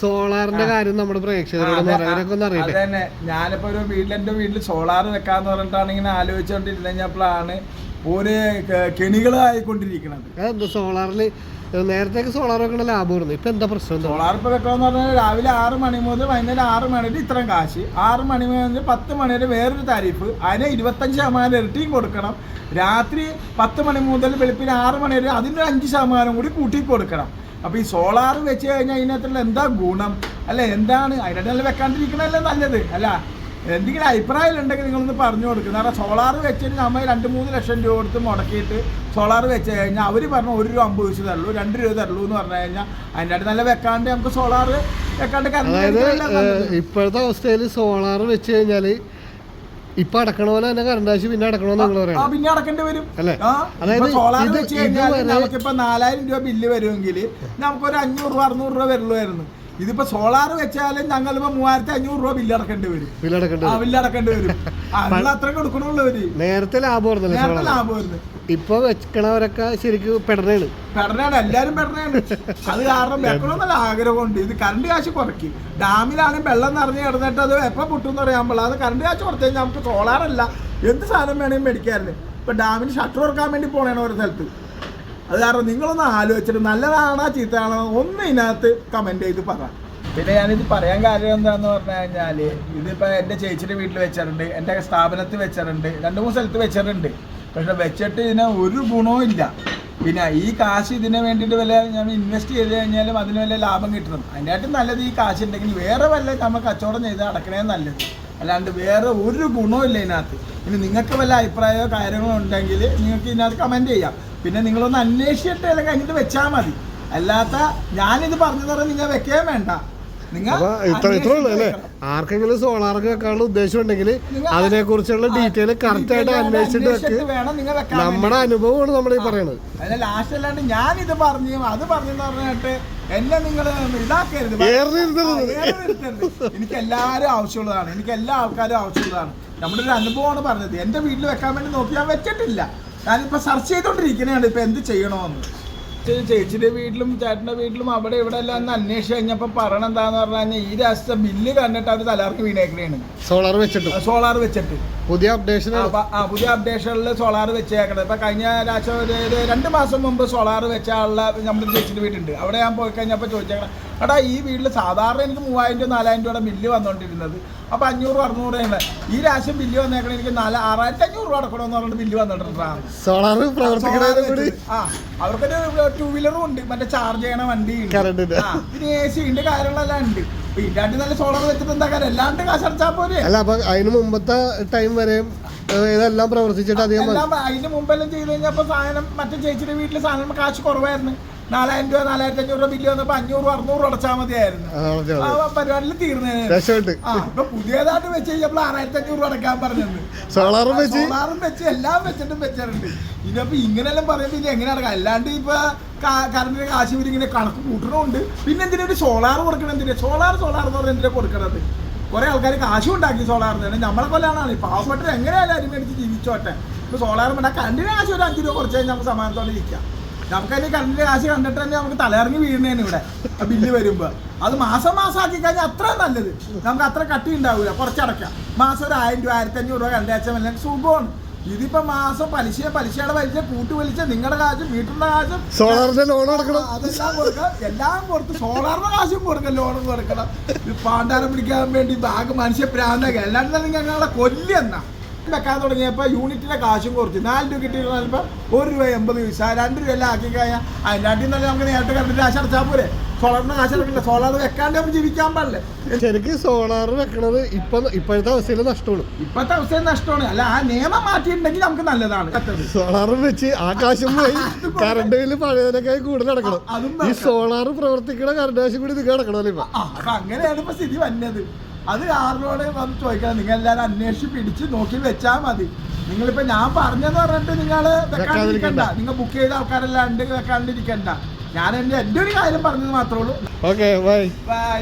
സോളാറിന്റെ കാര്യം നമ്മുടെ പ്രേക്ഷകരോട് അതന്നെ. ഞാനിപ്പോ ഒരു വീട്ടിൽ എന്റെ വീട്ടിൽ സോളാർ വെക്കാന്ന് പറഞ്ഞിട്ടാണ് ഇങ്ങനെ ആലോചിച്ചോണ്ടിരുന്നപ്പോഴാണ് ഒരു ക- കെണികളായിക്കൊണ്ടിരിക്കുന്നത് അതെന്താ സോളാറിൽ നേരത്തേക്ക് സോളാർ വെക്കണ ലാഭമായിരുന്നു ഇപ്പൊ എന്താ പ്രശ്നം? സോളാർ ഇപ്പൊ വെക്കാന്ന് പറഞ്ഞാൽ രാവിലെ ആറ് മണി മുതൽ വൈകുന്നേരം ആറ് മണി വരെ ഇത്രയും കാശ്. ആറ് മണി മുതൽ പത്ത് മണി വരെ വേറൊരു താരിഫ് അതിന് ഇരുപത്തഞ്ച് ശതമാനം ഇരട്ടിയും കൊടുക്കണം. രാത്രി പത്ത് മണി മുതൽ വെളുപ്പിന് ആറ് മണി വരെ അതിന്റെ അഞ്ച് ശതമാനം കൂടി കൂട്ടി കൊടുക്കണം. അപ്പോൾ ഈ സോളാർ വെച്ച് കഴിഞ്ഞാൽ ഇതിനകത്തുള്ള എന്താ ഗുണം? അല്ല? എന്താണ്? നല്ല വെക്കാണ്ടിരിക്കണല്ലേ നല്ലത്. അല്ല എന്തെങ്കിലും അഭിപ്രായം ഉണ്ടെങ്കിൽ നിങ്ങളൊന്ന് പറഞ്ഞു കൊടുക്കും. കാരണം സോളാർ വെച്ചിട്ട് നമ്മൾ രണ്ട് മൂന്ന് ലക്ഷം രൂപ കൊടുത്ത് മുടക്കിയിട്ട് സോളാർ വെച്ച് കഴിഞ്ഞാൽ അവർ പറഞ്ഞു ഒരു രൂപ അമ്പത് പൈസ തരുള്ളൂ രണ്ട് രൂപ തരുള്ളൂ എന്ന് പറഞ്ഞു കഴിഞ്ഞാൽ അതിനായിട്ട് നല്ല വെക്കാണ്ട് നമുക്ക് സോളാർ വെക്കാണ്ട് അതായത് ഇപ്പോഴത്തെ അവസ്ഥയിൽ സോളാർ വെച്ച് കഴിഞ്ഞാൽ ഇപ്പൊ അടക്കണ പോലെ തന്നെ കറണ്ട് ആശി പിന്നെ അടക്കണമെന്ന് നിങ്ങൾ ആ പറയണം. പിന്നെ അടക്കേണ്ടി വരും. അല്ലേ? അതായത് സോളാർ വെച്ച് കഴിഞ്ഞാൽ നമുക്കിപ്പോ നാലായിരം രൂപ ബില്ല് വരുമെങ്കിൽ നമുക്കൊരു അഞ്ഞൂറ് രൂപ അറുന്നൂറ് രൂപ വരുള്ളായിരുന്നു ഇതിപ്പോ സോളാർ വെച്ചാലും ഞങ്ങളിപ്പോ മൂവായിരത്തി അഞ്ഞൂറ് രൂപ ബില്ല് അടക്കേണ്ടി വരും. ബില്ലടക്കേണ്ടി വരും. ആ ബില്ല് അടക്കേണ്ടി വരും. അന്ന് അത്ര കൊടുക്കണുള്ളൂ അവർ നേരത്തെ ലാഭം നേരത്തെ ലാഭമായിരുന്നു ഇപ്പൊ വെക്കണവരൊക്കെ ശരിക്കും പെടനാണ് പെടനാണ് എല്ലാരും പെടനാണ് അത് കാരണം വെക്കണമെന്നല്ല ആഗ്രഹമുണ്ട് ഇത് കറണ്ട് കാശ് കുറയ്ക്കും. ഡാമിലാണ് വെള്ളം നിറഞ്ഞ് കിടന്നിട്ട് അത് എപ്പൊ പൊട്ടുമെന്ന് പറയാൻ പാടില്ല അത് കറണ്ട് കാശ് കുറച്ച് കഴിഞ്ഞാൽ നമുക്ക് സോളാറല്ല എന്ത് സാധനം വേണമെങ്കിലും മേടിക്കാറില്ല ഇപ്പൊ ഡാമിന് ഷട്ടർ തുറക്കാൻ വേണ്ടി പോണേണ് ഒരു സ്ഥലത്ത്. അത് കാരണം നിങ്ങളൊന്ന് ആലോചിച്ചിട്ട് നല്ലതാണോ ചീത്തയാണോ ഒന്ന് ഇതിനകത്ത് കമന്റ് ചെയ്ത് പറ. പിന്നെ ഞാനിത് പറയാൻ കാര്യം എന്താന്ന് പറഞ്ഞു കഴിഞ്ഞാൽ ഇതിപ്പോൾ എന്റെ ചേച്ചിയുടെ വീട്ടിൽ വെച്ചിട്ടുണ്ട് എന്റെ സ്ഥാപനത്തിൽ വെച്ചിട്ടുണ്ട് രണ്ട് മൂന്ന് സ്ഥലത്ത് വെച്ചിട്ടുണ്ട്. പക്ഷെ വെച്ചിട്ട് ഇതിന് ഒരു ഗുണവും ഇല്ല. പിന്നെ ഈ കാശ് ഇതിന് വേണ്ടിയിട്ട് വല്ല ഞാൻ ഇൻവെസ്റ്റ് ചെയ്ത് കഴിഞ്ഞാലും അതിന് വല്ല ലാഭം കിട്ടണം. അതിനായിട്ട് നല്ലത് ഈ കാശ് ഉണ്ടെങ്കിൽ വേറെ വല്ല നമ്മൾ കച്ചവടം ചെയ്ത് അടക്കണേ നല്ലത്. അല്ലാണ്ട് വേറെ ഒരു ഗുണവും ഇല്ല ഇതിനകത്ത്. ഇനി നിങ്ങൾക്ക് വല്ല അഭിപ്രായമോ കാര്യങ്ങളോ ഉണ്ടെങ്കിൽ നിങ്ങൾക്ക് ഇതിനകത്ത് കമന്റ് ചെയ്യാം. പിന്നെ നിങ്ങളൊന്ന് അന്വേഷിച്ചിട്ട് അല്ലെങ്കിൽ കഴിഞ്ഞിട്ട് വെച്ചാൽ മതി. അല്ലാത്ത ഞാനിത് പറഞ്ഞു തരാൻ നിങ്ങൾ വെക്കേ വേണ്ട. ആർക്കെങ്കിലും സോളാർക്ക് വെക്കാനുള്ള ഉദ്ദേശം ഉണ്ടെങ്കിൽ അതിനെ കുറിച്ചുള്ള ഡീറ്റെയിൽ കറക്റ്റ് ആയിട്ട് അന്വേഷിച്ചിട്ട് വെക്ക്. നമ്മുടെ അനുഭവമാണ് നമ്മൾ ഈ പറയുന്നത് അതിന് ലാസ്റ്റ് അല്ലാണ്ട് ഞാനിത് പറഞ്ഞു അത് പറഞ്ഞു പറഞ്ഞിട്ട് എന്നെ നിങ്ങൾ ഇതാക്കരുത്. എനിക്ക് എല്ലാവരും ആവശ്യമുള്ളതാണ്. എനിക്ക് എല്ലാ ആൾക്കാരും ആവശ്യമുള്ളതാണ്. നമ്മുടെ ഒരു അനുഭവമാണ് പറഞ്ഞത്. എന്റെ വീട്ടിൽ വെക്കാൻ വേണ്ടി നോക്കി ഞാൻ വെച്ചിട്ടില്ല. ഞാനിപ്പോൾ സെർച്ച് ചെയ്തോണ്ടിരിക്കണേണ് ഇപ്പൊ എന്ത് ചെയ്യണോന്ന്. ചേച്ചിയുടെ വീട്ടിലും ചേട്ടന്റെ വീട്ടിലും അവിടെ ഇവിടെ എല്ലാം ഒന്ന് അന്വേഷിച്ച് കഴിഞ്ഞപ്പോ പറഞ്ഞെന്താന്ന് എന്താന്ന് പറഞ്ഞു കഴിഞ്ഞാൽ ഈ രാഷ്ട്ര ബില്ല് കണ്ടിട്ട് അവർ തലാർക്ക് വീണേക്കണേണ്. സോളാർ വെച്ചിട്ട്. സോളാർ വെച്ചിട്ട്. പുതിയ അപ്ഡേഷൻ പുതിയ അപ്ഡേഷനിൽ സോളാർ വെച്ചേക്കണത്. ഇപ്പൊ കഴിഞ്ഞ ആഴ്ച ഒരു രണ്ട് മാസം മുമ്പ് സോളാർ വെച്ച ആളുടെ നമ്മുടെ ചേച്ചിന്റെ വീടുണ്ട് അവിടെ ഞാൻ പോയി കഴിഞ്ഞപ്പോൾ ചോദിച്ചേക്കണം എടാ ഈ വീട്ടിൽ സാധാരണ എനിക്ക് മൂവായിരം രൂപ നാലായിരം രൂപയുടെ ബില്ല് വന്നുകൊണ്ടിരുന്നത് അപ്പോൾ അഞ്ഞൂറ് അറുന്നൂറ് ആണ്. ഈ രാശം ബില്ല് വന്നേക്കണ എനിക്ക് നാല് ആറായിരത്തി അഞ്ഞൂറ് രൂപ അടക്കണമെന്ന് പറഞ്ഞിട്ട് ബില്ല് വന്നിട്ടുണ്ടാണ് സോളാർ ആ അവർക്കൊരു ടൂ വീലറും ഉണ്ട്. മറ്റേ ചാർജ് ചെയ്യണ വണ്ടി ഉണ്ട്. പിന്നെ എ സി ഉണ്ട് കാര്യങ്ങളെല്ലാം ഉണ്ട്. നല്ല സോളാർ വെച്ചിട്ട് എന്താ കാര്യം? എല്ലാണ്ട് കാശ് അടച്ചാൽ പോരെ? അല്ല അപ്പൊ അതിന് മുമ്പത്തെ ടൈം വരെയും ഇതെല്ലാം പ്രവർത്തിച്ചിട്ട് അധികം എല്ലാം അതിന് മുമ്പെല്ലാം ചെയ്ത് കഴിഞ്ഞപ്പോ സാധനം മറ്റേ ചേച്ചിയുടെ വീട്ടിൽ സാധനം കാശ് കുറവായിരുന്നു. നാലായിരം രൂപ നാലായിരത്തി അഞ്ഞൂറ് രൂപ ബില്ല് വന്നപ്പോ അഞ്ഞൂറ് അറുന്നൂറ് അടച്ചാൽ മതിയായിരുന്നു. ആ. പരിപാടിയിൽ തീർന്നേനെ രക്ഷപ്പെട്ട് ആ ഇപ്പൊ പുതിയതായിട്ട് വെച്ച് കഴിഞ്ഞപ്പോൾ ആറായിരത്തി അഞ്ഞൂറ് രൂപ അടക്കാൻ പറഞ്ഞത് സോളാറും വെച്ച്? സോളാറും വെച്ച് എല്ലാം വെച്ചിട്ടും വെച്ചിട്ടുണ്ട്. ഇനിയപ്പോ ഇങ്ങനെല്ലാം പറയുമ്പോ ഇനി എങ്ങനെ അടക്കാം അല്ലാണ്ട് ഇപ്പൊ കറണ്ടിന് കാശ് ഇങ്ങനെ കണക്ക് കൂട്ടണമുണ്ട് പിന്നെ എന്തിനാ ഒരു സോളാർ കൊടുക്കണം എന്തിനാ? സോളാർ സോളാർ എന്ന് പറഞ്ഞാൽ എന്തിനാ കൊടുക്കണത്? കുറെ ആൾക്കാർ കാശും ഉണ്ടാക്കി സോളാറിന് നമ്മളെ കൊല്ലാണ് പാവപ്പെട്ടത് പാവപ്പെട്ടവർ എങ്ങനെയായാലും അരി മേടിച്ച് ജീവിച്ചോട്ടെ. ഇപ്പൊ സോളാർ വേണ്ട കറണ്ടിന് കാശ് ഒരു അഞ്ച് രൂപ കുറച്ച് കഴിഞ്ഞാൽ നമുക്ക് സമാനത്തോടെ ഇരിക്കാം. നമുക്കതിന് കറണ്ടിന്റെ കാശ് കണ്ടിട്ട് തന്നെ നമുക്ക് തലയിറങ്ങി വീഴുന്നതിന് ഇവിടെ. ബില്ല് വരുമ്പോ. അത് മാസം മാസം ആക്കി കഴിഞ്ഞാൽ അത്ര നല്ലത്. നമുക്ക് അത്ര കട്ടി ഉണ്ടാവില്ല കുറച്ചടക്കാം മാസം ഒരു ആയിരം രൂപ ആയിരത്തി അഞ്ഞൂറ് രൂപ കണ്ടാച്ചാൽ വല്ല സുഖമാണ്. ഇതിപ്പോ മാസം പലിശ പലിശയുടെ പലിശ കൂട്ടു വലിച്ച നിങ്ങളുടെ കാശും വീട്ടിന്റെ കാശും സോളാറിന്റെ ലോൺ അടക്കണം. അതെല്ലാം കൊടുക്കാം എല്ലാം കൊടുത്ത് സോളാറിന്റെ കാശും കൊടുക്കാം ലോണും കൊടുക്കണം. പാണ്ടാരം പിടിക്കാൻ വേണ്ടി ബാഗ് മനുഷ്യ പ്രാന്തൊക്കെ എല്ലാം നിങ്ങൾ ഞങ്ങളെ കൊല്ലെന്നാ വെക്കാൻ തുടങ്ങിയപ്പോൾ യൂണിറ്റിന്റെ കാശും കുറച്ച്. നാല് രൂപ കിട്ടി ചിലപ്പോ ഒരു രൂപ എൺപത് പൈസ. രണ്ട് രൂപ എല്ലാം ആക്കി കഴിഞ്ഞാൽ അതിനാട്ടിൽ നിന്നല്ലേ നമുക്ക് നേരിട്ട് കണ്ടിട്ട് കാശ് അടച്ചാൽ പോരെ. സോളാറിന് കാശ് അടക്കില്ല സോളാർ വെക്കാണ്ട് നമുക്ക് ജീവിക്കാൻ പാടില്ല. ശരിക്കും സോളാർ വെക്കണത് ഇപ്പൊ ഇപ്പോഴത്തെ അവസ്ഥയിൽ നഷ്ടമാണ്. ഇപ്പോഴത്തെ അവസ്ഥയിൽ നഷ്ടമാണ്. അല്ല ആ നിയമം മാറ്റിയിട്ടുണ്ടെങ്കിൽ നമുക്ക് നല്ലതാണ്. സോളാർ വെച്ച് ആ കാശും പോയി. കറണ്ട് ബില്ല് പഴയതിനേക്കാൾ കൂടുതൽ അടക്കണം ഈ സോളാർ പ്രവർത്തിക്കണ കറണ്ട് കാശും കൂടി നിങ്ങൾ അടക്കണമല്ലോ ഇപ്പൊ? അങ്ങനെയാണ് ഇപ്പൊ സ്ഥിതി വന്നത്. അത് ആറിനോട് വന്ന് ചോദിക്കണം. നിങ്ങൾ എല്ലാവരും അന്വേഷിച്ച് പിടിച്ച് നോക്കി വെച്ചാൽ മതി. നിങ്ങളിപ്പോ ഞാൻ പറഞ്ഞെന്ന് പറഞ്ഞിട്ട് നിങ്ങൾ വെക്കാണ്ടിരിക്കണ്ട. നിങ്ങൾ ബുക്ക് ചെയ്ത ആൾക്കാരെല്ലാം ഉണ്ട് വെക്കാണ്ടിരിക്കണ്ട. ഞാൻ എന്റെ എന്റെ ഒരു കാര്യം പറഞ്ഞത് മാത്രമേ ഉള്ളൂ. Okay bye bye